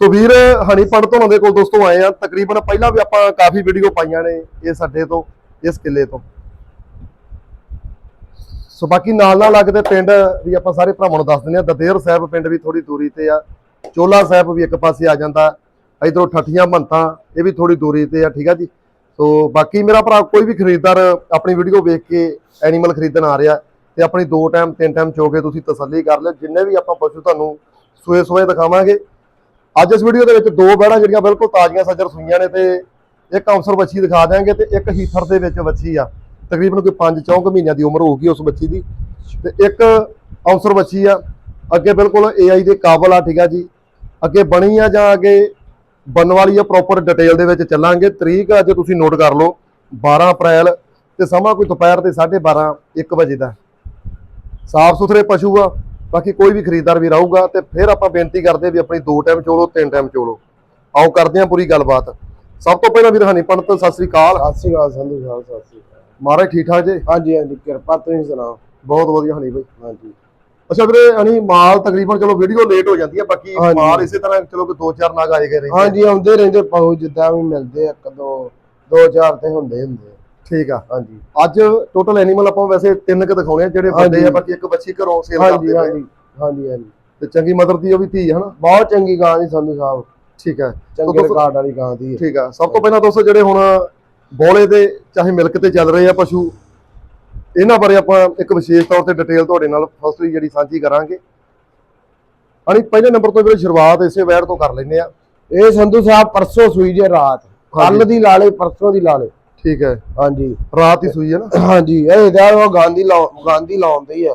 ਸੋ ਵੀਰ ਹਣੀ ਪੰਡਤ ਹੋਣਾ ਕੋਲ ਦੋਸਤੋ ਆਏ ਆ। ਤਕਰੀਬਨ ਪਹਿਲਾਂ ਵੀ ਆਪਾਂ ਕਾਫੀ ਵੀਡੀਓ ਪਾਈਆਂ ਨੇ ਇਸ ਅੱਡੇ ਤੋਂ, ਇਸ ਕਿੱਲੇ ਤੋਂ। ਸੋ ਬਾਕੀ ਨਾਲ ਨਾਲ ਲੱਗਦੇ ਪਿੰਡ ਵੀ ਆਪਾਂ ਸਾਰੇ ਭਰਾਵਾਂ ਨੂੰ ਦੱਸ ਦਿੰਦੇ ਆ। ਦਦੇਰ ਸਾਹਿਬ ਪਿੰਡ ਵੀ ਥੋੜੀ ਦੂਰੀ ਤੇ ਆ। ਚੋਲਾ ਸਾਹਿਬ ਵੀ ਇੱਕ ਪਾਸੇ ਆ ਜਾਂਦਾ। ਇਧਰੋਂ ਠੱਠੀਆਂ, ਮੰਤਾਂ, ਇਹ ਵੀ ਥੋੜੀ ਦੂਰੀ ਤੇ ਆ, ਠੀਕ ਆ ਜੀ? ਸੋ ਬਾਕੀ ਮੇਰਾ ਭਰਾ ਕੋਈ ਵੀ ਖਰੀਦਦਾਰ ਆਪਣੀ ਵੀਡੀਓ ਵੇਖ ਕੇ ਐਨੀਮਲ ਖਰੀਦਣ ਆ ਰਿਹਾ ਤੇ ਆਪਣੀ ਦੋ ਟਾਈਮ ਤਿੰਨ ਟਾਈਮ ਚੋ ਕੇ ਤੁਸੀਂ ਤਸੱਲੀ ਕਰ ਲਿਓ। ਜਿੰਨੇ ਵੀ ਆਪਾਂ ਪਸ਼ੂ ਤੁਹਾਨੂੰ ਸੂਏ ਸੂਏ ਦਿਖਾਵਾਂਗੇ ਅੱਜ ਇਸ ਵੀਡੀਓ ਦੇ ਵਿੱਚ ਦੋ ਬੈੜਾਂ ਜਿਹੜੀਆਂ ਬਿਲਕੁਲ ਤਾਜ਼ੀਆਂ ਸੱਜਰ ਸੂਈਆਂ ਨੇ ਤੇ ਇੱਕ ਔਂਸਰ ਬੱਚੀ ਦਿਖਾ ਦਿਆਂਗੇ ਤੇ ਇੱਕ ਹੀਥਰ ਦੇ ਵਿੱਚ ਬੱਚੀ ਆ। ਤਕਰੀਬਨ ਕੋਈ 5-4 ਮਹੀਨਿਆਂ ਦੀ ਉਮਰ ਹੋਊਗੀ ਉਸ ਬੱਚੀ ਦੀ। ਤੇ ਇੱਕ ਔਂਸਰ ਬੱਚੀ ਆ। ਅੱਗੇ ਬਿਲਕੁਲ AI ਦੇ ਕਾਬਲ ਆ, ਠੀਕ ਆ ਜੀ। ਅੱਗੇ ਬਣੀ ਆ ਜਾਂ ਅੱਗੇ ਬਣਨ ਵਾਲੀ ਆ ਪ੍ਰੋਪਰ ਡਿਟੇਲ ਦੇ ਵਿੱਚ ਚੱਲਾਂਗੇ। ਤਰੀਕ ਅੱਜ ਤੁਸੀਂ ਨੋਟ ਕਰ ਲਓ 12 ਅਪ੍ਰੈਲ ਤੇ ਸਮਾਂ ਕੋਈ ਦੁਪਹਿਰ ਦੇ 12:30 1 ਵਜੇ ਦਾ। ਸਾਫ਼ ਸੁਥਰੇ ਪਸ਼ੂ ਆ। ਬਾਕੀ ਕੋਈ ਵੀ ਖਰੀਦਦਾਰ ਵੀ ਰਹੂਗਾ ਤੇ ਫਿਰ ਆਪਾਂ ਬੇਨਤੀ ਕਰਦੇ ਵੀ ਆਪਣੀ ਦੋ ਟਾਈਮ ਚੋਲੋ ਤਿੰਨ ਟਾਈਮ ਚੋਲੋ। ਆਓ ਕਰਦੇ ਹਾਂ ਪੂਰੀ ਗੱਲਬਾਤ। ਸਭ ਤੋਂ ਪਹਿਲਾਂ ਵੀਰ ਹਨੀ ਪੰਡਤ ਸਤਿ ਸ੍ਰੀ ਅਕਾਲ। ਸਤਿ ਸ਼੍ਰੀ ਅਕਾਲ ਸੰਧੂ ਸਾਹਿਬ ਸਤਿ ਸ਼੍ਰੀ ਅਕਾਲ। ਮਹਾਰਾਜ ਠੀਕ ਠਾਕ ਜੀ? ਹਾਂਜੀ ਹਾਂਜੀ ਕਿਰਪਾ ਤੁਸੀਂ ਸੁਣਾਓ? ਬਹੁਤ ਵਧੀਆ ਹਨੀ ਬਾਈ। ਹਾਂਜੀ। ਅੱਛਾ ਵੀਰੇ ਹਨੀ ਮਾਲ ਤਕਰੀਬਨ ਚਲੋ ਵੀਡੀਓ ਲੇਟ ਹੋ ਜਾਂਦੀ ਹੈ ਬਾਕੀ। ਮਾਲ ਇਸੇ ਤਰ੍ਹਾਂ ਚਲੋ ਕਿ ਦੋ ਚਾਰ ਨਾਗ ਆਏ ਗਏ ਰਹਿੰਦੇ। ਹਾਂਜੀ ਆਉਂਦੇ ਰਹਿੰਦੇ ਪਾਉ ਜਿੱਦਾਂ ਵੀ ਮਿਲਦੇ ਆ, ਇੱਕ ਦੋ ਦੋ ਚਾਰ ਤੇ ਹੁੰਦੇ ਹੁੰਦੇ। ਠੀਕ ਆ। ਹਾਂਜੀ। ਅੱਜ ਟੋਟਲ ਐਨੀਮਲ ਆਪਾਂ ਵੈਸੇ ਤਿੰਨ ਕ ਦਿਖਾਉਣੇ ਆ ਜਿਹੜੇ ਵੱਡੇ ਆ। ਬਾਕੀ ਇੱਕ ਬੱਚੀ ਘਰੋਂ ਸੇਲ ਕਰਦੇ ਪਏ ਹਾਂਜੀ। ਹਾਂਜੀ ਹਾਂਜੀ। ਤੇ ਚੰਗੀ ਮਦਰ ਦੀ ਉਹ ਵੀ ਧੀ ਹੈ ਹਨਾ? ਬਹੁਤ ਚੰਗੀ ਗਾਂ ਦੀ ਸੰਧੂ ਸਾਹਿਬ। ਠੀਕ ਹੈ ਚੰਗੇ ਰਿਕਾਰਡ ਵਾਲੀ ਗਾਂ ਦੀ ਹੈ। ਠੀਕ ਆ। ਸਭ ਤੋਂ ਪਹਿਲਾਂ ਦੋਸਤੋ ਜਿਹੜੇ ਹੁਣ ਬੋਲੇ ਤੇ ਚਾਹੇ ਮਿਲਕ ਤੇ ਚੱਲ ਰਹੇ ਆ ਪਸ਼ੂ ਇਹਨਾਂ ਬਾਰੇ ਆਪਾਂ ਇੱਕ ਵਿਸ਼ੇਸ਼ ਤੌਰ ਤੇ ਡਿਟੇਲ ਤੁਹਾਡੇ ਨਾਲ ਫਸਟਲੀ ਜਿਹੜੀ ਸਾਂਝੀ ਕਰਾਂਗੇ। ਅਣੀ ਪਹਿਲੇ ਨੰਬਰ ਤੋਂ ਵੀਰੇ ਸ਼ੁਰੂਆਤ ਇਸੇ ਵੈਰ ਤੋਂ ਕਰ ਲੈਂਦੇ ਆ। ਇਹ ਸੰਧੂ ਸਾਹਿਬ ਪਰਸੋਂ ਸੂਈ ਜੇ ਰਾਤ। ਕੱਲ ਦੀ ਲਾਲੇ ਪਰਸੋਂ ਦੀ ਲਾਲੇ ਠੀਕ ਹੈ। ਹਾਂਜੀ। ਰਾਤ ਹੀ ਸੂਈ ਹੈ ਨਾ? ਹਾਂਜੀ ਇਹ ਦਾ ਉਹ ਗਾਂਧੀ ਲਾਉ ਗਾਂਧੀ ਲਾਉਂਦੇ ਹੀ ਆ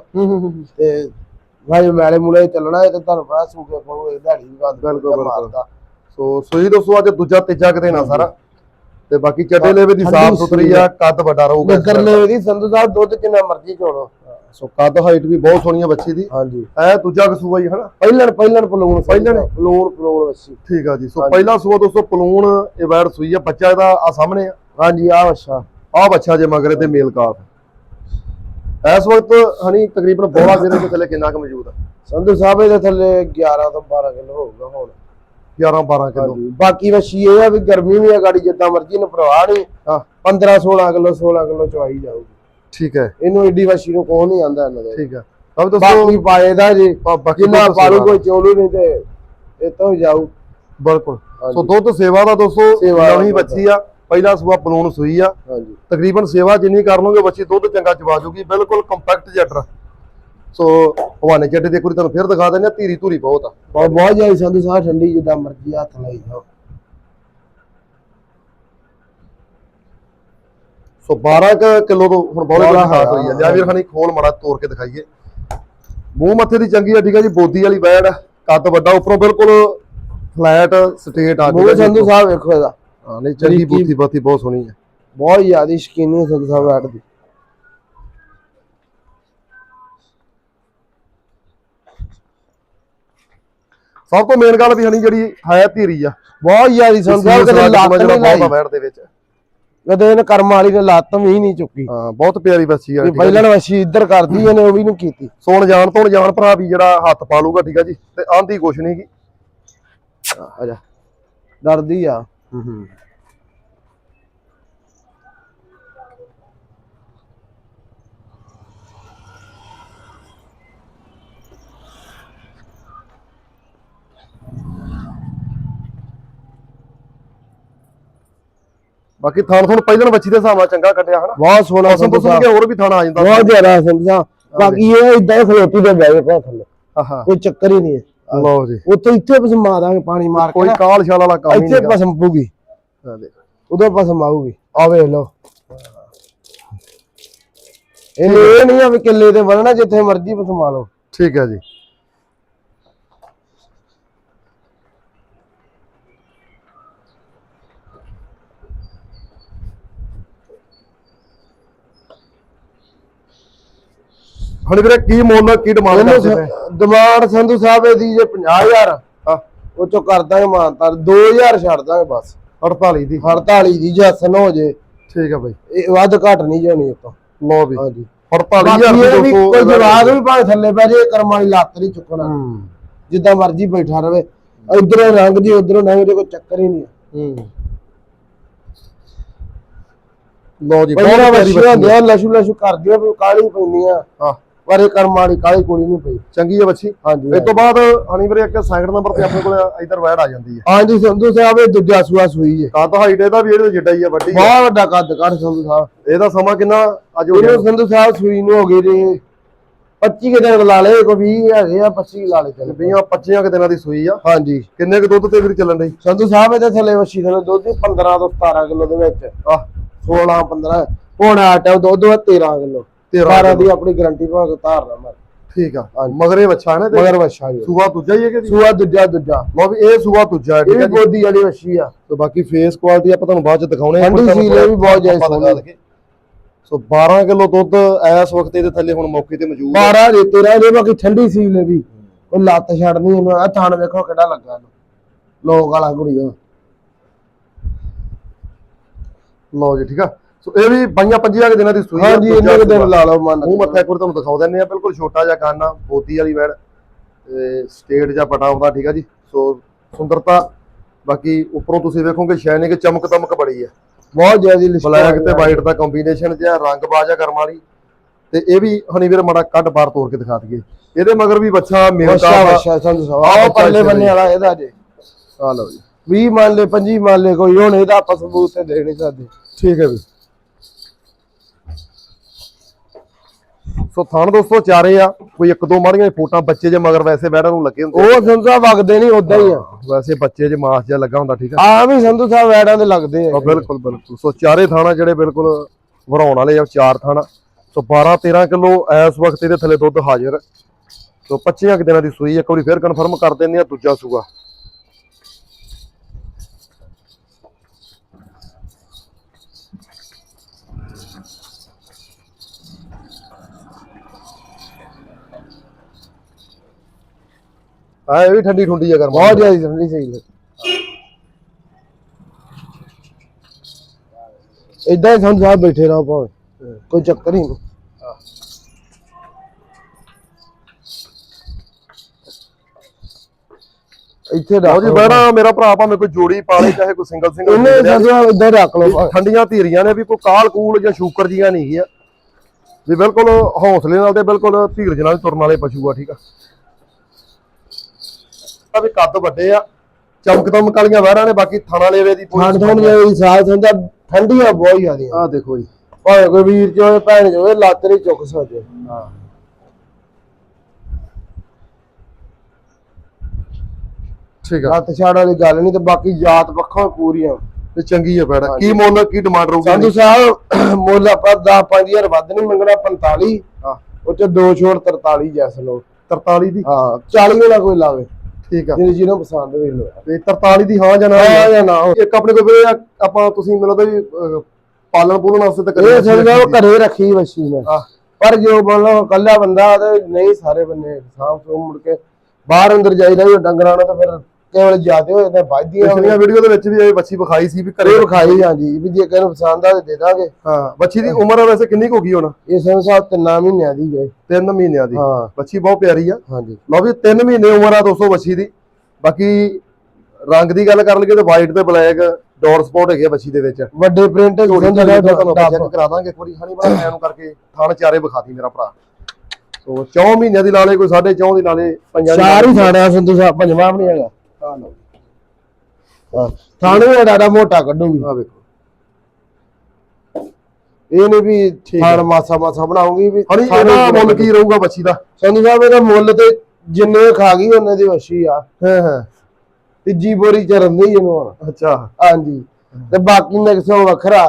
ਤੇ ਭਾਈ ਮੈਲੇ ਮੂਲੇ ਚੱਲਣਾ ਇਹ ਤੇ ਤੁਹਾਨੂੰ ਪਤਾ ਸੂਕੇ ਕੋਲ ਇਹ ਦਿਹਾੜੀ ਵੀ ਗਾਂਧੀ ਬਿਲਕੁਲ, ਬਿਲਕੁਲ। ਸੋ ਸੂਈ ਦੋਸਤੋ ਅੱਜ ਦੂਜਾ ਤੀਜਾ ਕਿਤੇ ਨਾ ਸਾਰਾ। ਤੇ ਬਾਕੀ ਚੱਡੇ ਲੈਵੇ ਦੀ ਸਾਫ਼ ਸੁਥਰੀ ਆ ਕੱਦ ਵੱਡਾ ਰਹੂਗਾ ਡੰਗਰ ਵੈਰ ਦਾ। ਸੰਧੂ ਸਾਹਿਬ ਦੁੱਧ ਜਿੰਨਾ ਮਰਜ਼ੀ ਚੋਲੋ ਸੋ ਕੱਦ ਹਾਈਟ ਵੀ ਬਹੁਤ ਸੋਹਣੀ ਆ ਬੱਚੀ ਦੀ। ਹਾਂਜੀ। ਐ ਦੂਜਾ ਕਸੂਆ ਹੀ ਹਨਾ? ਪਹਿਲਣ ਪਹਿਲਣ ਪਲੂਣ ਪਹਿਲਣ? ਪਲੂਣ ਪਲੂਣ ਵੱਸੀ ਠੀਕ ਆ ਜੀ। ਸੋ। ਪਹਿਲਾ ਸੂਆ ਦੋਸਤੋ ਪਲੂਣ ਇਹ ਵੈਰ ਸੂਈ ਆ ਬੱਚਾ ਇਹਦਾ ਆ ਸਾਹਮਣੇ ਆ। ਹਾਂਜੀ ਆ ਅੱਛਾ। ਆਹ ਬੱਚਾ ਜੇ ਮਗਰ ਤੇ ਮੇਲ ਕਾਫ ਇਸ ਵਕਤ ਹਣੀ ਤਕਰੀਬਨ ਬੋਲਾ ਵੀਰੇ ਦੇ ਥੱਲੇ ਕਿੰਨਾ ਕੁ ਮੌਜੂਦ ਆ ਸੰਧੂ ਸਾਹਿਬ ਇਹਦੇ ਥੱਲੇ 11 ਤੋਂ 12 ਕਿਲੋ ਹੋਊਗਾ ਹੁਣ। 11 12 ਕਿਲੋ। ਬਾਕੀ ਵੱਛੀ ਇਹ ਆ ਵੀ ਗਰਮੀ ਵੀ ਆ ਗਾੜੀ ਜਿੱਦਾਂ ਮਰਜ਼ੀ ਨੂੰ। ਪਰਵਾਹ ਨਹੀਂ ਹਾਂ। 15 16 ਕਿਲੋ 16 ਕਿਲੋ ਚਵਾਈ ਜਾਊਗੀ। ਠੀਕ ਹੈ। ਇਹਨੂੰ ਏਡੀ ਵੱਛੀ ਨੂੰ ਕੋਹ ਨਹੀਂ ਆਂਦਾ ਇਹਨਾਂ ਦੇ ਠੀਕ ਹੈ। ਤਾਂ ਦੋਸਤੋ ਬਾਕੀ ਪਾਏ ਦਾ ਜੀ। ਬਾਕੀ ਦੁੱਧ ਪਾਲੂ ਕੋਈ ਚੋਲੂ ਨਹੀਂ ਤੇ ਇਹ ਤੋਂ ਜਾਊ। ਬਿਲਕੁਲ। ਸੋ ਦੁੱਧ ਸੇਵਾ ਦਾ ਦੋਸਤੋ ਨਵੀਂ। ਬੱਚੀ ਆ। ਪਹਿਲਾ ਸੂਆ ਪਲੂਣ ਸੂਈ ਆ। ਹਾਂਜੀ। ਤਕਰੀਬਨ ਸੇਵਾ ਜਿੰਨੀ ਕਰ ਲਓਗੇ ਬੱਚੀ ਦੁੱਧ ਚੰਗਾ ਚਵਾ ਜੂਗੀ ਬਿਲਕੁਲ ਕੰਪੈਕਟ ਜੱਟਰ ਸੋ ਹਵਾਨੇ ਚੱਡੇ ਦੇ ਵਾਰੀ ਤੁਹਾਨੂੰ ਫਿਰ ਦਿਖਾ ਦਿੰਦੇ ਆ ਧੀਰੀ ਧੂਰੀ ਬਹੁਤ ਆ। ਬਹੁਤ ਬਹੁਤ ਜਾਈ ਸੰਧੂ ਸਾਹਿਬ ਠੰਡੀ ਜਿੱਦਾਂ ਮਰਜ਼ੀ ਹੱਥ ਲਾਈ ਜਾਓ। ਸੋ 12 ਕੁ ਕਿਲੋ ਤੋਂ ਹੁਣ ਬੋਲੇ ਬੜੀ ਖਾਸ ਹੋਈ ਆ। ਲਿਆ ਵੀਰ ਖਾਨੀ ਖੋਲ ਮੜਾ ਤੋੜ ਕੇ ਦਿਖਾਈਏ। ਮੂੰਹ ਮੱਥੇ ਦੀ ਚੰਗੀ ਆ ਠੀਕ ਆ ਜੀ ਬੋਦੀ ਵਾਲੀ ਬੈੜ ਆ, ਕੱਦ ਵੱਡਾ ਉੱਪਰੋਂ ਬਿਲਕੁਲ ਫਲੈਟ ਸਟੇਟ ਆ ਮੂੰਹ ਸੰਧੂ ਸਾਹਿਬ ਵੇਖੋ ਇਹਦਾ। ਹਾਂ ਨਹੀਂ ਚੰਗੀ ਬੂਥੀ ਬਾਤੀ ਬਹੁਤ ਸੋਹਣੀ ਹੈ। ਬਹੁਤ ਜ਼ਿਆਦਾ ਸ਼ਕੀਨੀ ਹੈ ਸੰਧੂ ਸਾਹਿਬ ਐਡ ਦੀ। ਸਭ ਤੋਂ ਮੇਨ ਗੱਲ ਵੀ ਹਣੀ ਜਿਹੜੀ ਹੈ ਧੀਰੀ ਆ। ਬਹੁਤ ਜ਼ਿਆਦਾ ਸੰਧੂ ਸਾਹਿਬ ਕਦੇ ਲੱਤ ਨਹੀਂ ਲਾਈ। ਬੈੜ ਦੇ ਵਿੱਚ। ਕਦੇ ਇਹਨੇ ਕਰਮ ਵਾਲੀ ਨੇ ਲੱਤ ਵੀ ਨਹੀਂ ਚੁੱਕੀ। ਹਾਂ ਬਹੁਤ ਪਿਆਰੀ ਬੱਚੀ ਆ। ਪਹਿਲਣ ਵਸ਼ੀ ਇੱਧਰ ਕਰਦੀ ਇਹਨੇ ਉਹ ਵੀ ਨਹੀਂ ਕੀਤੀ। ਸੋਣ ਜਾਣ ਤੋਂ ਜਾਣ ਭਰਾ ਵੀ ਜਿਹੜਾ ਹੱਥ ਪਾ ਲੂਗਾ ਠੀਕ ਆ ਜੀ ਤੇ ਆਂਦੀ ਕੁਛ ਨਹੀਂ ਗੀ। ਆ ਜਾ। ਡਰਦੀ ਆ। ਹੂੰ ਬਾਕੀ ਥਾਣ ਥਣ ਪਹਿਲਾਂ ਬੱਚੀ ਦੇ ਹਿਸਾਬ ਨਾਲ ਚੰਗਾ ਕੱਟਿਆ ਹਨਾ? ਬਹੁਤ ਸੋਹਣਾ ਸੰਧੂ ਸਾਹਿਬ ਕੇ ਹੋਰ ਵੀ ਥਾਣਾ ਆ ਜਾਂਦਾ। ਬਹੁਤ ਜ਼ਿਆਦਾ ਸੰਧੂ ਸਾਹਿਬ। ਬਾਕੀ ਇਹ ਇਦਾਂ ਹੀ ਖਲੋਤੀ ਦੇ ਬਹਿ ਗਏ ਥੱਲੇ। ਆਹਾ। ਕੋਈ ਚੱਕਰ ਹੀ ਨਹੀਂ ਹੈ। ਲਓ ਜੀ। ਉੱਥੇ ਇੱਥੇ ਪਸਮਾ ਦਾਂਗੇ ਪਾਣੀ ਮਾਰ ਕੇ ਕੋਈ ਕਾਲ ਛਾਲ ਵਾਲਾ ਕੰਮ ਇੱਥੇ ਪਸਮ ਪੂਗੀ ਉਦੋਂ ਪਸਮ ਆਊਗੀ ਆ ਵੇਖ ਲਓ। ਇਹ ਨਹੀਂ ਆ ਵੀ ਕਿੱਲੇ ਤੇ ਵਰਨਾ ਜਿੱਥੇ ਮਰਜ਼ੀ ਪਸਮਾ ਲਓ ਠੀਕ ਹੈ ਜੀ। ਹੁਣ ਵੀਰੇ ਕੀ ਮੁੱਲ ਕੀ ਡਿਮਾਂਡ ਕਰਦੇ ਨੇ ਸ- ਡਿਮਾਂਡ ਸੰਧੂ ਸਾਹਿਬ ਇਹਦੀ ਜੇ 50000 ਹਾਂ ਉਹ ਚੋਂ ਕਰ ਦਾਂਗੇ ਮਾਨਤਾ 2000 ਛੱਡ ਦਾਂਗੇ ਬਸ। 48 ਦੀ। 48 ਦੀ ਜਸਨ ਹੋ ਜੇ। ਠੀਕ ਹੈ ਬਾਈ। ਇਹ ਵੱਧ ਘਟ ਨਹੀਂ ਜਾਣੀ ਉਤੋਂ। ਲਓ ਵੀ। ਹਾਂਜੀ। 48000 ਬਾਕੀ ਇਹ ਵੀ ਕੋਈ ਜਵਾਬ ਵੀ ਭਾਵੇਂ ਥੱਲੇ ਪੈ ਜੇ ਕਰਮਾਂ ਦੀ ਲੱਤ ਨਹੀਂ ਚੁੱਕਣਾ। ਜਿੱਦਾਂ ਮਰਜ਼ੀ ਬੈਠਾ ਰਵੇ। ਇਧਰੋਂ ਰੰਗ ਜੀ ਉਧਰੋਂ ਲੰਘ ਜੇ ਕੋਈ ਚੱਕਰ ਹੀ ਨਹੀਂ। ਹੂੰ। ਲੋ ਜੀ ਪਹਿਲਾਂ ਬਹੁਤ ਪਿਆਰੀ ਬੱਚੀ। ਹੁੰਦੀਆਂ ਲਸ਼ੂ ਲਸ਼ੂ ਕਰਦੀਆਂ ਵੀ ਕਾਲੀ ਪੈਂਦੀਆਂ। ਹਾਂ। ਪਰ ਇਹ ਕਰਮ ਵਾਲੀ ਕਾਲੀ ਕੁੜੀ ਨਹੀਂ ਪਈ ਚੰਗੀ ਹੈ ਬੱਚੀ? ਹਾਂਜੀ ਇਸ ਤੋਂ ਬਾਅਦ ਹਣੀ ਵੀਰੇ ਇੱਕ ਸੈਕਿੰਡ ਨੰਬਰ ਤੇ ਆਪਣੇ ਕੋਲ ਇਧਰ ਵੈੜ ਆ ਜਾਂਦੀ ਹੈ। ਹਾਂਜੀ ਸੰਧੂ ਸਾਹਿਬ ਇਹ ਦੂਜਾ ਸੂਆ ਸੂਈ ਹੈ। ਕੱਦ ਹਾਈਟ ਇਹਦਾ ਵੀ ਇਹਦੇ ਜਿੱਡਾ ਹੀ ਆ ਵੱਡੀ। ਬਹੁਤ ਵੱਡਾ ਕੱਦ ਕੱਢ ਸੰਧੂ ਸਾਹਿਬ। ਇਹਦਾ ਸਮਾਂ ਕਿੰਨਾ ਅੱਜ ਹੋ ਗਿਆ? ਸੰਧੂ ਸਾਹਿਬ ਸੂਈ ਨੂੰ ਹੋ ਗਏ ਜੀ 25 ਕੁ ਦਿਨ ਲਾ ਲਏ ਕੋਈ 20 ਹੈਗੇ ਆ 25 ਲਾ ਲਏ ਚਲ। 20 25 ਕੁ ਦਿਨਾਂ ਦੀ ਸੂਈ ਆ। ਹਾਂਜੀ। ਕਿੰਨੇ ਕੁ ਦੁੱਧ ਤੇ ਵੀਰ ਚੱਲਣ ਡਈ? ਸੰਧੂ ਸਾਹਿਬ ਇਹਦੇ ਥੱਲੇ ਵਸ਼ੀ ਥੱਲੇ ਦੁੱਧ ਹੀ 15 ਤੋਂ 17 ਕਿਲੋ ਦੇ ਵਿੱਚ। ਆ 16 15 ਹੁਣ ਆਟਾ ਦੁੱਧ ਵਾ 13 ਕਿਲੋ। 13 12 ਦੀ ਆਪਣੀ ਗਾਰੰਟੀ ਭਾਗ ਧਾਰਨਾ ਮੈਂ ਠੀਕ ਆ। ਮਗਰੇ ਬੱਚਾ ਨੇ ਮਗਰ ਵਸ਼ਾ ਜੀ। ਸੂਆ ਦੂਜਾ ਹੀ ਹੈ ਕਿ ਸੂਆ ਦੂਜਾ ਦੂਜਾ। ਲੋ ਵੀ ਇਹ ਸੂਆ ਦੂਜਾ ਹੈ ਠੀਕ ਹੈ ਜੀ। ਗੋਦੀ ਵਾਲੀ ਵਸ਼ੀ ਆ। ਤੇ ਬਾਕੀ ਫੇਸ ਕੁਆਲਿਟੀ ਆਪਾਂ ਤੁਹਾਨੂੰ ਬਾਅਦ ਚ ਦਿਖਾਉਣੇ ਆ ਠੰਡੀ ਸੀਲ ਵੀ ਬਹੁਤ ਦਿਖਾ ਸੋਹਣੀ। ਸੋ 12 ਕਿਲੋ ਦੁੱਧ ਇਸ ਵਕਤ ਇਹਦੇ ਥੱਲੇ ਹੁਣ ਮੌਕੇ ਤੇ ਮੌਜੂਦ ਹੈ। 12 ਦੇ 13 ਦੇ ਬਾਕੀ ਠੰਡੀ ਸੀਲ ਨੇ ਵੀ। ਉਹ ਲੱਤ ਛੱਡਨੀ ਇਹਨੂੰ ਆ ਥਾਣ ਵੇਖੋ ਕਿੱਡਾ ਲੱਗਾ ਲੋਕ ਵਾਲਾ ਕੁੜੀ ਆ ਲਓ ਜੀ ਠੀਕ ਆ। ਸੋ ਇਹ ਵੀ ਬਾਈਆਂ ਪੰਜੀਆਂ ਕੁ ਦਿਨਾਂ ਦੀ ਸੂਈ ਹਾਂਜੀ ਇੰਨੇ ਕੁ ਦਿਨ। ਲਾ ਲਓ ਮਨ ਮੂੰਹ ਮੱਥਾ ਇੱਕ ਵਾਰ ਤੁਹਾਨੂੰ ਦਿਖਾ ਦਿੰਨੇ ਆ ਬਿਲਕੁਲ ਛੋਟਾ ਜਿਹਾ ਕੰਨ ਬੋਤੀ ਵਾਲੀ ਵੈੜ ਤੇ ਸਟੇਟ ਜਿਹਾ ਪਟਾ ਆਉਂਦਾ ਠੀਕ ਆ ਜੀ? ਸੋ ਸੁੰਦਰਤਾ ਬਾਕੀ ਉੱਪਰੋਂ ਤੁਸੀਂ ਵੇਖੋਗੇ ਸ਼ਾਈਨਿੰਗ ਚਮਕ ਦਮਕ ਬੜੀ ਆ। ਬਹੁਤ ਜ਼ਿਆਦੀ ਲਿਸ਼ਕਾ ਬਲੈਕ ਤੇ ਵਾਈਟ ਦਾ ਕੰਬੀਨੇਸ਼ਨ ਜਿਹਾ ਰੰਗ ਬਾਜਾ ਕਰਮ ਵਾਲੀ। ਤੇ ਇਹ ਵੀ ਹਣੀ ਵੀਰ ਮੜਾ ਕੱਢ ਬਾਹਰ ਤੋੜ ਕੇ ਦਿਖਾ ਦਈਏ। ਇਹਦੇ ਮਗਰ ਵੀ ਬੱਚਾ ਸਾਹਿਬ ਆਹ ਪੱਲੇ ਬੰਨੇ ਵਾਲਾ ਇਹਦਾ ਜੇ। ਆ ਲਓ ਜੀ। 20 ਮੰਨ ਲੈ 25 ਮੰਨ ਲੈ ਕੋਈ ਹੁਣ ਇਹਦਾ ਆਪਾਂ ਸਬੂਤ ਤੇ ਦੇ ਨਹੀਂ ਸਕਦੇ। ਠੀਕ ਹੈ ਵੀ ਸੋ ਥਾਣ ਦੋਸਤੋ ਚਾਰੇ ਆ ਕੋਈ ਇੱਕ ਦੋ ਮਾੜੀਆਂ ਫੋਟਾਂ ਬੱਚੇ ਜੇ ਮਗਰ ਵੈਸੇ ਬੈਠਣ ਨੂੰ ਲੱਗੇ ਹੁੰਦੇ ਉਹ ਸੰਧੂ ਸਾਹਿਬ ਵਗਦੇ ਨਹੀਂ ਉਦਾਂ ਹੀ ਆ। ਵੈਸੇ ਬੱਚੇ ਜੇ ਮਾਸ ਜਿਹਾ ਲੱਗਾ ਹੁੰਦਾ ਠੀਕ ਆ। ਆ ਵੀ ਸੰਧੂ ਸਾਹਿਬ ਵੈੜਾਂ ਦੇ ਲੱਗਦੇ ਆ। ਬਿਲਕੁਲ ਬਿਲਕੁਲ। ਸੋ ਚਾਰੇ ਥਾਣਾ ਜਿਹੜੇ ਬਿਲਕੁਲ ਵਰਾਉਣ ਵਾਲੇ ਆ ਚਾਰ ਥਾਣਾ। ਸੋ 12 13 ਕਿਲੋ ਇਸ ਵਕਤ ਇਹਦੇ ਥੱਲੇ ਦੁੱਧ ਹਾਜ਼ਰ। ਸੋ 25 ਕੁ ਦਿਨਾਂ ਦੀ ਸੂਈ ਇੱਕ ਵਾਰੀ ਫੇਰ ਕਨਫਰਮ ਕਰ ਦਿੰਦੇ ਆ ਦੂਜਾ ਸੂਆ। ਆ ਇਹ ਵੀ ਠੰਡੀ ਠੁੰਡੀ ਆ ਗਰਮ। ਬਹੁਤ ਜ਼ਿਆਦਾ ਠੰਡੀ ਸਹੀ ਲੱਗ ਇਦਾਂ ਹੀ ਸੰਧੂ ਸਾਹਿਬ ਬੈਠੇ ਰਹੋ ਭਾਵੇਂ। ਕੋਈ ਚੱਕਰ ਹੀ ਨਹੀਂ। ਇੱਥੇ ਰੱਖ ਜੀ ਬਹਿਣਾ ਮੇਰਾ ਭਰਾ ਭਾਵੇਂ ਕੋਈ ਜੋੜੀ ਪਾਲੇ ਚਾਹੇ ਕੋਈ ਸਿੰਗਲ ਸਿੰਗਲ ਉਹਨੇ ਸਾਹਿਬ ਇੱਧਰ ਰੱਖ ਲਓ। ਠੰਡੀਆਂ ਧੀਰੀਆਂ ਨੇ ਵੀ ਕੋਈ ਕਾਲ ਕੂਲ ਜਾਂ ਸ਼ੂਕਰ ਜੀਆਂ ਨਹੀਂ ਗਿਆ। ਵੀ ਬਿਲਕੁਲ ਹੌਸਲੇ ਨਾਲ ਤੇ ਬਿਲਕੁਲ ਧੀਰਜ ਨਾਲ ਤੁਰਨ ਵਾਲੇ ਪਸ਼ੂ ਆ ਠੀਕ ਆ। ਆ ਵੀ ਕੱਦ ਵੱਡੇ ਆ ਚਮਕ ਦਮਕ ਵਾਲੀਆਂ ਵਹਿਰਾਂ ਨੇ ਬਾਕੀ ਥਾਣਾ ਲੇਵੇ ਦੀ ਠੰਡ ਠੰਡ ਜਿਹੜੀ ਸਾਲ ਸੰਦਾ ਠੰਡੀਆਂ ਬਹੁਤ ਜ਼ਿਆਦੀਆਂ ਆ ਦੇਖੋ ਜੀ। ਭਾਵੇਂ ਕੋਈ ਵੀਰ ਚ ਹੋਵੇ ਭੈਣ ਹੋਵੇ ਲੱਤ ਨਹੀਂ ਚੁੱਕ ਸਕਦੇ। ਹਾਂ। ਠੀਕ ਆ। ਲੱਤ ਛਾੜ ਵਾਲੀ ਗੱਲ ਨਹੀਂ ਤੇ ਬਾਕੀ ਜਾਤ ਪੱਖੋਂ ਪੂਰੀਆਂ। ਤੇ ਚੰਗੀ ਆ ਬੈੜਾ ਕੀ ਮੁੱਲ ਕੀ ਡਿਮਾਂਡ ਰਹੂਗੀ ਸੰਧੂ ਸਾਹਿਬ ਮੁੱਲ ਆਪਾਂ 10 5000 ਵੱਧ ਨਹੀਂ ਮੰਗਣਾ 45 ਹਾਂ। ਉਹ ਚ ਦੋ ਛੋੜ 43 ਜੈਸ ਲੋ 43 ਦੀ? ਹਾਂ 40 ਵਾਲਾ ਕੋਈ ਲਾਵੇ। ਠੀਕ ਆ। ਜਿਹਨੂੰ ਜਿਹਨੂੰ ਪਸੰਦ ਹੋਵੇ ਲੋ ਤੇ 43 ਦੀ ਹਾਂ ਜਾਂ ਨਾ? ਹਾਂ ਜਾਂ ਨਾ। ਹੋਵੇ। ਇੱਕ ਆਪਣੇ ਕੋਲ ਵੀਰੇ ਆ- ਆਪਾਂ ਤੁਸੀਂ ਮੈਨੂੰ ਤਾਂ ਵੀ ਅਹ, ਪਾਲਣ ਪੂਲਣ ਵਾਸਤੇ ਤਾਂ ਇਹ ਰੱਖੀ ਸਮਝੋ ਦੀ। ਘਰੇ ਰੱਖੀ ਵਸ਼ੀ ਨੇ ਆਹ, ਪਰ ਜੋ ਬੋਲੋ ਕੱਲਾ ਬੰਦਾ ਤੇ ਨਹੀਂ ਸਾਰੇ ਬੰਨੇ ਸਾਫ਼ ਸੂ ਮੁੜ ਕੇ ਬਾਹਰ ਅੰਦਰ ਜਾਈਦਾ ਡੰਗਰਾਂ ਨਾਲ ਤਾਂ ਫਿਰ ਕੇਵਲ ਜਾਦੇ ਹੋਏ ਨੇ ਵੱਜਦੀਆਂ ਪਿਛਲੀਆਂ ਵੀਡੀਓ ਦੇ ਵਿੱਚ ਵੀ ਇਹ ਬੱਚੀ ਵਿਖਾਈ ਸੀ ਵੀ ਘਰੇ। ਵਿਖਾਈ ਜਾਂਦੀ ਵੀ ਜੇ ਕਿਸੇ ਨੂੰ ਪਸੰਦ ਆ ਤੇ ਦੇ ਦਾਂਗੇ। ਹਾਂ ਬੱਚੀ ਦੀ ਉਮਰ ਵੈਸੇ ਕਿੰਨੀ ਕੁ ਹੋ ਗਈ ਹੁਣ? ਇਹ ਸੰਧੂ ਸਾਹਿਬ ਤਿੰਨਾਂ ਮਹੀਨਿਆਂ ਦੀ ਹੈ। 3 ਮਹੀਨਿਆਂ ਦੀ। ਹਾਂ। ਬੱਚੀ ਬਹੁਤ ਪਿਆਰੀ ਆ। ਹਾਂਜੀ। ਲਓ ਵੀ 3 ਮਹੀਨੇ ਉਮਰ ਆ ਦੋਸਤੋ ਬੱਚੀ ਦੀ। ਬਾਕੀ ਰੰਗ ਦੀ ਗੱਲ ਕਰ ਲਈਏ ਤੇ ਵਾਈਟ ਤੇ ਬਲੈਕ ਡੋਰ ਸਪੌਟ ਹੈਗੇ ਬੱਚੀ ਦੇ ਵਿੱਚ। ਵੱਡੇ ਪ੍ਰਿੰਟ। ਚੈੱਕ ਕਰਾ ਦਾਂਗੇ ਇੱਕ ਵਾਰੀ। ਹਣੀ ਬਣਾ ਨੂੰ ਕਰਕੇ ਥਣ ਚਾਰੇ ਵਿਖਾਤੀ ਮੇਰਾ ਭਰਾ। ਸੋ 4 ਮਹੀਨਿਆਂ ਦੀ ਲਾਲੇ ਕੋਈ 4.5 ਦੀ ਲਾਲੇ ਪੰਜਾਂ ਦੀ ਚਾਰ ਹੀ ਥਾਣਾ ਸਾਹਿਬ ਪੰਜਵਾਂ ਵੀ ਨਹੀਂ ਹੈਗਾ। ਹਾਂ ਥਾਣੇ ਵੀ ਡਾਡਾ ਮੋਟਾ ਕੱਢੂਗੀ। ਆ ਵੇਖੋ। ਇਹ ਨਹੀਂ ਵੀ ਠੀਕ ਥਾਣ ਮਾਸਾ ਮਾਸਾ ਬਣਾਉਂਗੀ ਵੀ ਹਣੀ ਥਾਣੇ ਇਹਦਾ ਵੀ ਮੁੱਲ ਕੀ ਰਹੂਗਾ ਬੱਚੀ ਦਾ? ਸੰਧੂ ਸਾਹਿਬ ਇਹਦਾ ਮੁੱਲ ਤੇ ਜਿੰਨੇ ਖਾ ਗਈ ਉਹਨਾਂ ਦੀ ਵਸ਼ੀ ਆ। ਹਾਂ ਹਾਂ। ਤੀਜੀ ਬੋਰੀ ਚ ਰੰਦੀ ਇਹਨੂੰ ਹੁਣ। ਅੱਛਾ। ਹਾਂਜੀ। ਤੇ ਬਾਕੀ ਨਕਸੋਂ ਵੱਖਰਾ।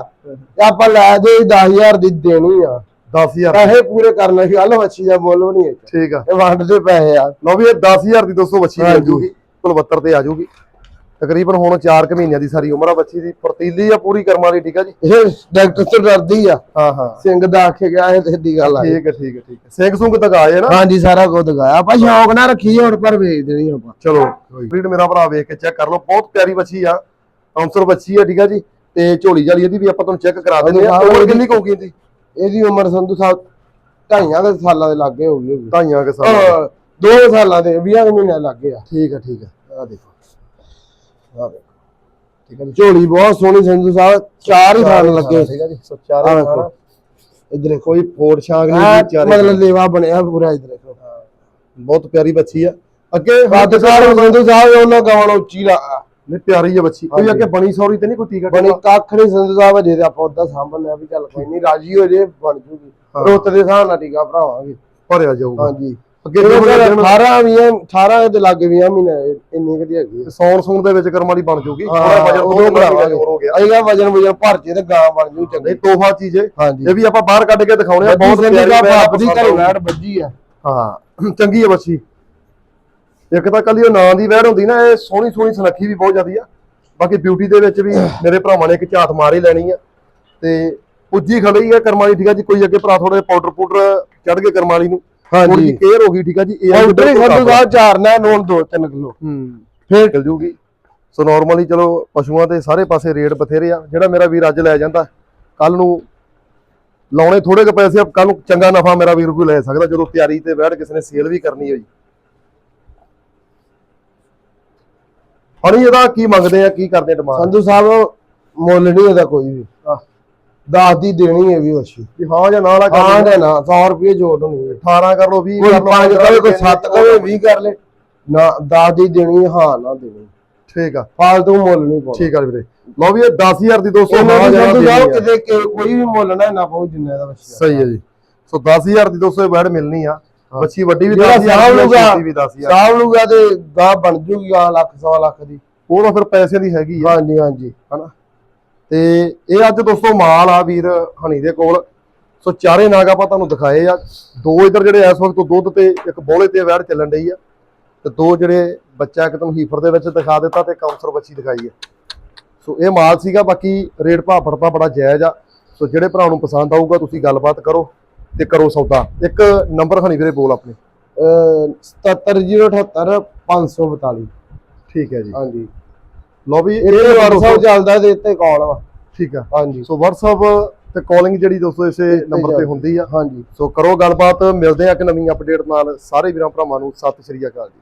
ਆਪਾਂ ਲੈ ਦੇ 10000 ਦੀ ਦੇਣੀ ਆ। 10000 ਪੈਸੇ ਪੂਰੇ ਕਰਨੇ ਸੀ ਹਲ ਵਸ਼ੀ ਦਾ ਮੁੱਲ ਨਹੀਂ ਹੈ। ਠੀਕ ਆ। ਇਹ ਵੰਡ ਦੇ ਪੈਸੇ ਆ। ਲਓ ਵੀ ਇਹ 10000 ਦੀ ਦੋਸਤੋ ਬੱਚੀ ਮਿਲ। ਜੂਗੀ ਕੁਲਵੱਤਰ ਤੇ ਆ ਜੂਗੀ ਤਕਰੀਬਨ ਹੁਣ 4 ਕੁ ਮਹੀਨਿਆਂ ਦੀ ਸਾਰੀ ਉਮਰ ਆ ਬੱਚੀ ਦੀ। ਫਰਤੀਲੀ ਆ ਪੂਰੀ ਕਰਮਾਂ ਦੀ ਠੀਕ ਆ ਜੀ? ਇਹ ਡਾਕਟਰ ਤੋਂ ਡਰਦੀ ਆ। ਹਾਂ ਹਾਂ। ਸਿੰਘ ਦਾ ਆਖੇ ਗਿਆ ਇਹ ਤੇ ਸਿੱਧੀ ਗੱਲ ਆ ਠੀਕ ਹੈ ਠੀਕ ਹੈ ਠੀਕ ਹੈ ਸਿੰਘ ਸੁੰਗ ਤੱਕ ਆਏ ਨਾ? ਹਾਂਜੀ ਸਾਰਾ ਕੁਝ ਦਿਖਾਇਆ ਆਪਾਂ ਸ਼ੌਕ ਨਾਲ ਰੱਖੀ ਹੁਣ ਪਰ ਵੇਚ ਦੇਣੀ ਆਪਾਂ। ਚਲੋ ਬਰੀਡ ਮੇਰਾ ਭਰਾ ਵੇਖ ਕੇ ਚੈੱਕ ਕਰ ਲਓ। ਬਹੁਤ ਪਿਆਰੀ ਬੱਚੀ ਆ। ਆਨਸਰ ਬੱਚੀ ਆ ਠੀਕ ਆ ਜੀ। ਤੇ ਝੋਲੀ ਜਾਲੀ ਇਹਦੀ ਵੀ ਆਪਾਂ ਤੁਹਾਨੂੰ ਚੈੱਕ ਕਰਾ ਦਿੰਦੇ ਆ। ਉਮਰ ਕਿੰਨੀ ਕਹੂਗੀ ਇਹਦੀ? ਇਹਦੀ ਉਮਰ ਸੰਧੂ ਸਾਹਿਬ ਢਾਈਆਂ ਦੇ ਸਾਲਾਂ ਦੇ ਲਾਗੇ ਹੋ ਗਈ ਹੋਊਗੀ। ਢਾਈਆਂ ਕੇ ਸਾਲ ਦੋ। ਸਾਲਾਂ ਦੇ 20 ਮਹੀਨੇ ਲੱਗੇ ਆ। ਠੀਕ ਹੈ ਠੀਕ ਹੈ ਆ ਦੇਖੋ। ਆ ਵੇਖੋ। ਠੀਕ ਹੈ ਜੀ? ਝੋਲੀ ਬਹੁਤ ਸੋਹਣੀ ਸੰਧੂ ਸਾਹਿਬ ਚਾਰ ਹੀ ਥਾਨ ਲੱਗੇ ਠੀਕ ਹੈ ਜੀ? ਸੋ ਚਾਰੇ ਇਧਰ ਕੋਈ ਫੋੜ ਛਾਂਗ ਨਹੀਂ ਚਾਰੇ ਮਤਲਬ ਲੇਵਾ ਬਣਿਆ ਪੂਰਾ ਇਧਰ ਦੇਖੋ। ਬਹੁਤ ਪਿਆਰੀ ਬੱਚੀ ਆ। ਅੱਗੇ ਸਾਰੇ ਸੰਧੂ ਸਾਹਿਬ ਉਹਨਾਂ ਗਾਵਣ ਉੱਚੀ ਲਾ ਨੇ ਪਿਆਰੀ ਆ ਬੱਚੀ। ਕੋਈ। ਅੱਗੇ ਬਣੀ ਸੌਰੀ ਤੇ ਨਹੀਂ ਕੋਈ ਟੀਕਾ ਬਣੀ? ਕੱਖ ਨਹੀਂ ਸੰਧੂ ਸਾਹਿਬ ਅਜੇ ਤੇ ਆਪਾਂ ਉਦਾਂ ਸਾਂਭਣਿਆ ਵੀ ਚੱਲ ਕੋਈ ਨਹੀਂ ਰਾਜੀ ਹੋ ਜੇ ਬਣ ਜੂਗੀ। ਰੁੱਤ ਦੇ ਹਿਸਾਬ ਨਾਲ ਟੀਕਾ ਭਰਾਵਾਂਗੇ। ਭਰਿਆ ਜਾਊਗਾ। ਹਾਂਜੀ। ਅੱਗੇ ਇਹ ਜੋ ਫਿਰ ਦਿਨ 18 20 18 ਦੇ ਲਾਗੇ 20 ਮਹੀਨੇ ਇੰਨੀ ਕਦੀ ਹੈਗੀ ਆ। ਸੌਣ ਸੂਣ ਦੇ ਵਿੱਚ ਕਰਮ ਵਾਲੀ ਬਣ ਜਾਊਗੀ। ਹਾਂ, ਥੋੜਾ ਵਜਨ ਉਦੋਂ ਤੋਂ ਬਣਾਵਾਂਗੇ। ਹੋਰ ਹੋ ਗਿਆ। ਅਸੀਂ ਕਿਹਾ ਵਜਨ ਵਜਨ ਭਰ ਜੇ ਤੇ ਗਾਂ ਬਣ ਜੂ ਨਹੀਂ ਚੰਗੀ ਤੋਹਫਾ ਚੀਜ਼ ਹੈ। ਹਾਂਜੀ। ਇਹ ਵੀ ਆਪਾਂ ਬਾਹਰ ਕੱਢ ਕੇ ਦਿਖਾਉਣੇ ਆ ਬਹੁਤ ਬਹੁਤ ਪਿਆਰੀ ਦਾ ਮੈਂ ਭਾਪ ਦੀ ਪਸੰਦ ਘਰੇ ਆਊਗੀ। ਵੈੜ ਵੱਜੀ ਆ। ਹਾਂ ਚੰਗੀ ਹੈ ਬੱਚੀ। ਇੱਕ ਤਾਂ ਕੱਲੀ ਉਹ ਨਾਂ ਦੀ ਵੈੜ ਹੁੰਦੀ ਨਾ ਇਹ ਸੋਹਣੀ ਸੋਹਣੀ ਸੁਨੱਖੀ ਵੀ ਬਹੁਤ ਜ਼ਿਆਦੀ ਆ। ਬਾਕੀ ਬਿਊਟੀ ਦੇ ਵਿੱਚ ਵੀ ਮੇਰੇ ਭਰਾਵਾਂ ਨੇ ਇੱਕ ਝਾਤ ਮਾਰ ਹੀ ਲੈਣੀ ਆ। ਤੇ ਪੁੱਜੀ ਖੜੀ ਆ ਕਰਮਾਲੀ ਠੀਕ ਆ ਜੀ? ਕੋਈ ਅੱਗੇ ਭਰਾ ਥੋੜੇ ਪਾਊਡਰ ਪੂਡਰ ਚੜ ਕੇ ਕਰਮਾਲੀ ਨੂੰ। ਜਿਹੀ ਕੇਅਰ ਹੋ ਗਈ ਠੀਕ ਆ ਜੀ? ਇਹ ਆ ਕਿ ਉਧਰ ਹੀ ਬਿਲਕੁਲ ਸੰਧੂ ਸਾਹਿਬ ਚਾਰਨਾ ਨੂਨ 2-3 ਕਿਲੋ। ਹੂੰ। ਫੇਰ ਚਲ ਜੂਗੀ। ਸੋ ਨਾਰਮਲੀ ਚਲੋ ਪਸ਼ੂਆਂ ਦੇ ਸਾਰੇ ਪਾਸੇ ਰੇਟ ਬਥੇਰੇ ਆ। ਜਿਹੜਾ ਮੇਰਾ ਵੀਰ ਅੱਜ ਲੈ ਜਾਂਦਾ ਕੱਲ ਨੂੰ ਲਾਉਣੇ ਥੋੜੇ ਕੁ ਪੈਸੇ ਆ ਕੱਲ ਨੂੰ ਚੰਗਾ ਨਫਾ ਮੇਰਾ ਵੀਰ ਕੋਈ ਲੈ ਸਕਦਾ ਜਦੋਂ ਤਿਆਰੀ ਤੇ ਬੈਠ ਕਿਸੇ ਨੇ ਸੇਲ ਵੀ ਕਰਨੀ ਹੋਈ। ਹਣੀ ਇਹਦਾ ਕੀ ਮੰਗਦੇ ਆ ਕੀ ਕਰਦੇ ਡਿਮਾਂਡ ਸੰਧੂ ਸਾਹਿਬ ਮੁੱਲ ਨਹੀਂ ਇਹਦਾ ਕੋਈ ਵੀ। ਆਹ। ਦਸ ਦੀ ਦੇਣੀ ਹੈ ਵੀ ਵਸ਼ੀ ਵੀ ਹਾਂ ਜਾਂ ਨਾ ਲਾ ਹਾਂ ਕਰ ਦੇ ਨਾ 100 ਰੁਪਏ ਜੋੜ ਹੋਣੀ ਹੈ। 18 ਕਰ ਲੋ 20 ਕੋਈ ਕਰ ਲਓ 5 ਕਵੇ ਕੋਈ 7 ਕਵੇ 20 ਕਰ ਲੈ ਨਾ 10 ਦੀ ਦੇਣੀ ਹਾਂ ਨਾ ਦੇਣੀ। ਠੀਕ ਆ। ਫਾਲਤੂ ਮੁੱਲ ਨਹੀਂ ਪਾਉਣਾ। ਠੀਕ ਆ ਵੀਰੇ। ਲਓ ਵੀ ਇਹ 10000 ਦੀ 200 ਉਹਨਾਂ ਹਾਂ ਦੀ ਜਾਂ ਨਾ ਆ। ਕਿਤੇ ਕੋਈ ਵੀ ਮੁੱਲ ਨਾ ਨਾ ਪਾਉ ਜਿੰਨਾ ਦਾ। ਵਸ਼ੀ ਸਹੀ ਹੈ ਜੀ। ਸੋ 10000 ਦੀ 200 ਬੈਡ ਮਿਲਣੀ ਆ। ਬੱਚੀ ਵੱਡੀ ਵੀ ਜਿਹੜਾ 10000 ਸਾਂਭ ਦੀ ਵੀ 10000 ਸਾਂਭ ਲੂਗਾ ਤੇ ਗਾਹ ਬਣ ਜੂਗੀ ਆ ਲੱਖ ਸਵਾ ਲੱਖ ਦੀ। ਉਹ ਤਾਂ ਫਿਰ ਪੈਸਿਆਂ ਦੀ ਹੈਗੀ ਆ। ਹਾਂਜੀ ਹਾਂਜੀ। ਹਨਾ? ਤੇ ਇਹ ਅੱਜ ਦੋਸਤੋ ਮਾਲ ਆ ਵੀਰ ਹਣੀ ਦੇ ਕੋਲ। ਸੋ ਚਾਰੇ ਨਾਗ ਆਪਾਂ ਤੁਹਾਨੂੰ ਦਿਖਾਏ ਆ। ਦੋ ਇਧਰ ਜਿਹੜੇ ਇਸ ਵਕਤ ਦੁੱਧ ਤੇ ਇੱਕ ਬੋਲੇ ਤੇ ਵੈੜ ਚੱਲਣ ਡਈ ਆ। ਤੇ ਦੋ ਜਿਹੜੇ ਬੱਚਾ ਇੱਕ ਤੁਹਾਨੂੰ ਹੀਫਰ ਦੇ ਵਿੱਚ ਦਿਖਾ ਦਿੱਤਾ ਤੇ ਕਾਉਂਸਰ ਬੱਚੀ ਦਿਖਾਈ ਆ। ਸੋ ਇਹ ਮਾਲ ਸੀਗਾ ਬਾਕੀ ਰੇਟ ਭਾਅ ਫੜਪਾ ਬੜਾ ਜਾਇਜ਼ ਆ। ਸੋ ਜਿਹੜੇ ਭਰਾ ਨੂੰ ਪਸੰਦ ਆਊਗਾ ਤੁਸੀਂ ਗੱਲਬਾਤ ਕਰੋ ਤੇ ਕਰੋ ਸੌਦਾ। ਇੱਕ ਨੰਬਰ ਹਣੀ ਵੀਰੇ ਬੋਲ ਆਪਣੇ। ਅਹ 77078 542 ਠੀਕ ਹੈ ਜੀ। ਹਾਂਜੀ। ਲਓ ਵੀ ਇਹ WhatsApp ਚੱਲਦਾ ਤੇ ਇੱਥੇ ਕਾਲ ਵਾ। ਠੀਕ ਆ। ਹਾਂਜੀ। ਸੋ WhatsApp ਤੇ ਕਾਲਿੰਗ ਜਿਹੜੀ ਦੋਸਤੋ ਇਸੇ ਨੰਬਰ ਤੇ। ਹੁੰਦੀ ਆ। ਹਾਂਜੀ। ਸੋ ਕਰੋ ਗੱਲਬਾਤ ਮਿਲਦੇ ਆ ਕਿ ਨਵੀਂ ਅਪਡੇਟ ਨਾਲ। ਸਾਰੇ ਵੀਰਾਂ ਭਰਾਵਾਂ ਨੂੰ ਸਤਿ ਸ਼੍ਰੀ ਅਕਾਲ ਜੀ।